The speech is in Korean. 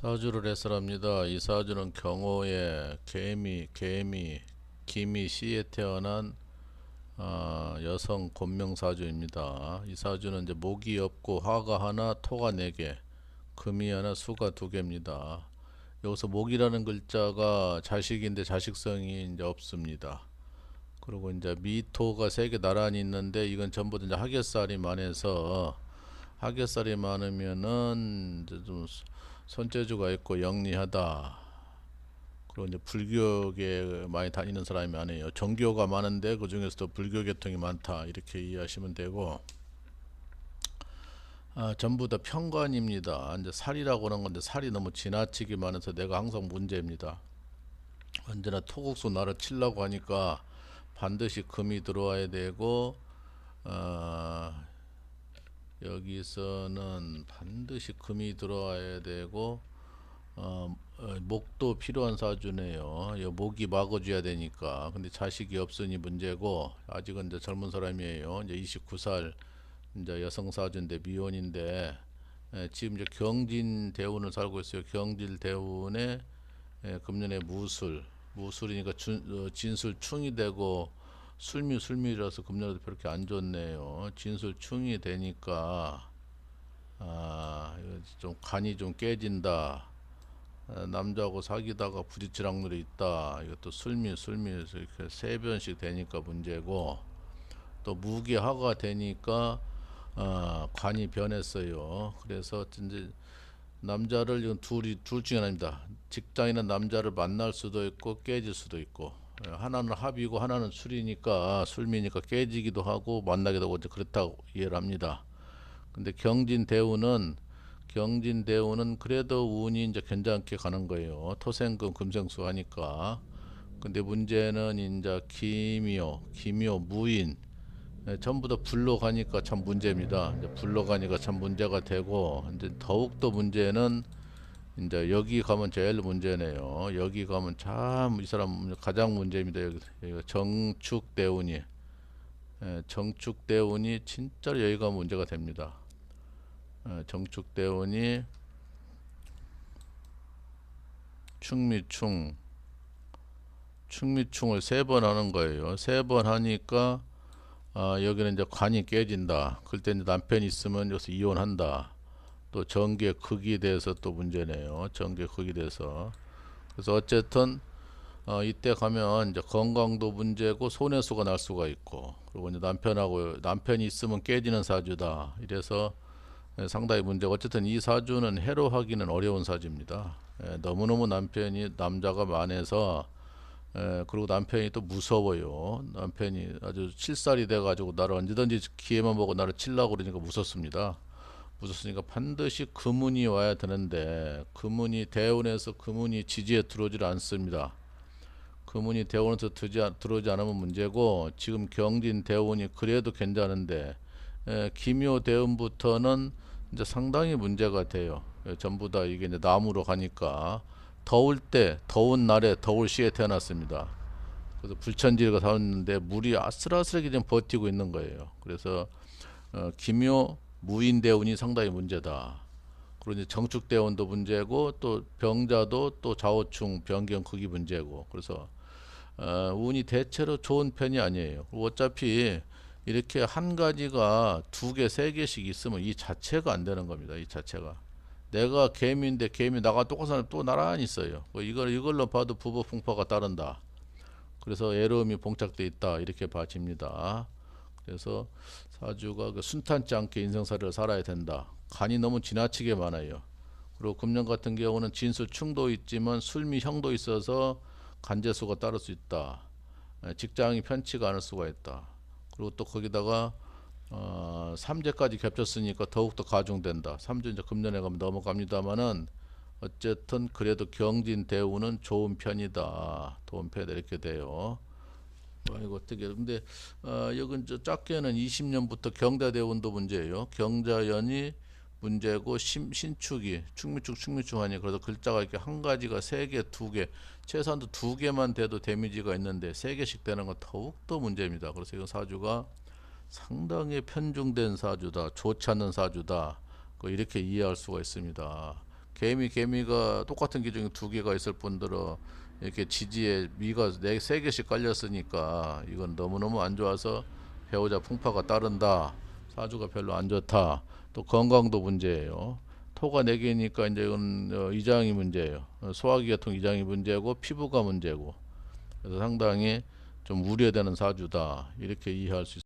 사주를 해설합니다. 이 사주는 경호의 개미, 개미, 기미 씨에 태어난 아, 여성 곤명사주입니다. 이 사주는 이제 목이 없고 화가 하나, 토가 네 개, 금이 하나, 수가 두 개입니다. 여기서 목이라는 글자가 자식인데 자식성이 이제 없습니다. 그리고 이제 미토가 세 개 나란히 있는데 이건 전부 다 이제 하계살이 많아서 하계살이 많으면은 이제 좀 손재주가 있고 영리하다. 그리고 이제 불교계 많이 다니는 사람이 아니에요. 정교가 많은데 그 중에서도 불교 계통이 많다. 이렇게 이해하시면 되고. 아, 전부 다 편관입니다. 이제 살이라고 하는 건데 살이 너무 지나치게 많아서 내가 항상 문제입니다. 언제나 토국수 나를 치려고 하니까 반드시 금이 들어와야 되고 어, 여기서는 반드시 금이 들어와야 되고 어, 어, 목도 필요한 사주네요. 이 목이 막아줘야 되니까. 근데 자식이 없으니 문제고 아직은 이제 젊은 사람이에요. 이제 29살 이제 여성 사주인데 미혼인데 예, 지금 이제 경진 대운을 살고 있어요. 경질 대운에 예, 금년에 무술 무술이니까 준, 어, 진술 충이 되고 술미 술미라서 금년에도 그렇게 안 좋네요. 진술 충이 되니까 아 좀 간이 좀 깨진다. 아, 남자하고 사귀다가 부딪힐 확률이 있다. 이것도 술미 술미에서 이렇게 세 번씩 되니까 문제고 또 무기화가 되니까 아, 관이 변했어요. 그래서 이제 남자를 이건 둘이 둘 중에 하나입니다. 직장인은 남자를 만날 수도 있고 깨질 수도 있고 예, 하나는 합이고 하나는 술이니까 술미니까 깨지기도 하고 만나기도 하고 이제 그렇다고 이해를 합니다. 근데 경진 대우는 경진 대우는 그래도 운이 이제 괜찮게 가는 거예요. 토생금 금생수 하니까. 근데 문제는 이제 기묘, 기묘, 무인 예, 전부 다 불로 가니까 참 문제입니다. 이제 불로 가니까 참 문제가 되고 이제 더욱 더 문제는 이제 여기 가면 제일 문제네요. 여기 가면 참 이 사람 가장 문제입니다. 여기, 여기 정축 대운이 예, 정축 대운이 진짜 여기가 문제가 됩니다. 예, 정축 대운이 충미충 충미충을 세 번 하는 거예요. 세 번 하니까 아, 여기는 이제 관이 깨진다. 그때 이제 남편이 있으면 여기서 이혼한다. 또 전개 극이 돼서 또 문제네요. 전개 극이 돼서. 그래서 어쨌든 어, 이때 가면 이제 건강도 문제고 손해수가 날 수가 있고 그리고 이제 남편하고 남편이 있으면 깨지는 사주다. 이래서 예, 상당히 문제고 어쨌든 이 사주는 해로하기는 어려운 사주입니다. 예, 너무너무 남편이 남자가 많아서 예, 그리고 남편이 또 무서워요. 남편이 아주 칠살이 돼가지고 나를 언제든지 기회만 보고 나를 칠라고 그러니까 무섭습니다. 무섭으니까 반드시 금운이 와야 되는데 금운이 대운에서 금운이 지지에 들어오질 않습니다. 금운이 대운에서 들어오지 않으면 문제고 지금 경진 대운이 그래도 괜찮은데 에, 기묘 대운부터는 이제 상당히 문제가 돼요. 예, 전부 다 이게 이제 나무로 가니까 더울 때 더운 날에 더울 시에 태어났습니다. 그래서 불천지가 살았는데 물이 아슬아슬하게 좀 버티고 있는 거예요. 그래서 어, 기묘 무인 대운이 상당히 문제다. 그리고 이제 정축 대운도 문제고 또 병자도 또 좌우충 변경 극이 문제고 그래서 어, 운이 대체로 좋은 편이 아니에요. 어차피 이렇게 한 가지가 두 개, 세 개씩 있으면 이 자체가 안 되는 겁니다. 이 자체가. 내가 개미인데 개미 나가 똑같은 사람 또 나란히 있어요. 뭐 이걸 이걸로 봐도 부부 풍파가 따른다. 그래서 애로움이 봉착돼 있다 이렇게 봐집니다. 그래서 사주가 그 순탄치 않게 인생살이를 살아야 된다. 간이 너무 지나치게 많아요. 그리고 금년 같은 경우는 진술충도 있지만 술미 형도 있어서 간재수가 따를 수 있다. 에, 직장이 편치가 않을 수가 있다. 그리고 또 거기다가 어, 삼재까지 겹쳤으니까 더욱더 가중된다. 삼재 이제 금년에 가면 넘어갑니다만은 어쨌든 그래도 경진 대우는 좋은 편이다. 편이다 이렇게 돼요. 아이고 어떻게 근데 어, 여긴 저 작게는 20년부터 경자 대운도 문제예요. 경자연이 문제고 신, 신축이 충미축 충미축 하니 그래서 글자가 이렇게 한 가지가 세 개, 두 개, 최소한도 두 개만 돼도 데미지가 있는데 세 개씩 되는 건 더욱 더 문제입니다. 그래서 이건 사주가 상당히 편중된 사주다, 좋지 않는 사주다. 그 이렇게 이해할 수가 있습니다. 개미 개미가 똑같은 기종이 두 개가 있을 뿐더러 이렇게 지지에 미가 네 세 개씩 깔렸으니까 이건 너무너무 안 좋아서 배우자 풍파가 따른다. 사주가 별로 안 좋다. 또 건강도 문제예요. 토가 네 개니까 이제 이건 어, 이장이 문제예요. 어, 소화기 계통 이장이 문제고 피부가 문제고. 그래서 상당히 좀 우려되는 사주다. 이렇게 이해할 수 있습니다.